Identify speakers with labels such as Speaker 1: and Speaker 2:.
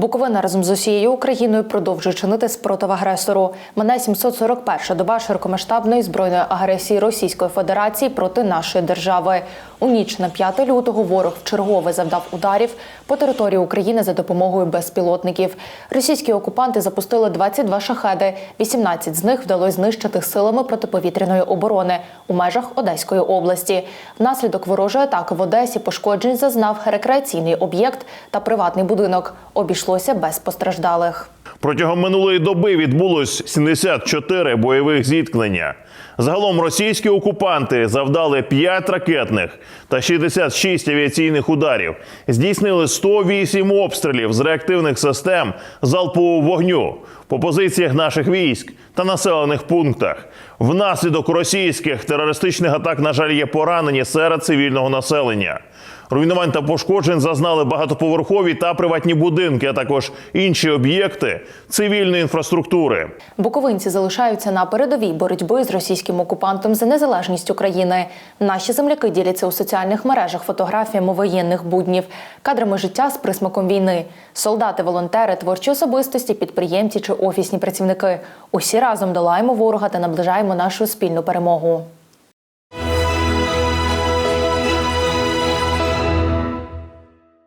Speaker 1: Буковина разом з усією Україною продовжує чинити спротив агресору. Мене 741 доба широкомасштабної збройної агресії Російської Федерації проти нашої держави. У ніч на 5 лютого ворог вчергове завдав ударів по території України за допомогою безпілотників. Російські окупанти запустили 22 шахеди. 18 з них вдалося знищити силами протиповітряної оборони у межах Одеської області. Внаслідок ворожої атаки в Одесі пошкоджень зазнав рекреаційний об'єкт та приватний будинок. Обійшлося без постраждалих.
Speaker 2: Протягом минулої доби відбулось 74 бойових зіткнення. Загалом російські окупанти завдали 5 ракетних та 66 авіаційних ударів, здійснили 108 обстрілів з реактивних систем залпового вогню по позиціях наших військ та населених пунктах. Внаслідок російських терористичних атак, на жаль, є поранені серед цивільного населення. Руйнувань та пошкоджень зазнали багатоповерхові та приватні будинки, а також інші об'єкти цивільної інфраструктури.
Speaker 1: Буковинці залишаються на передовій боротьби з російським окупантом за незалежність України. Наші земляки діляться у соціальних мережах фотографіями воєнних буднів, кадрами життя з присмаком війни. Солдати, волонтери, творчі особистості, підприємці чи офісні працівники. Усі разом долаємо ворога та наближаємо нашу спільну перемогу.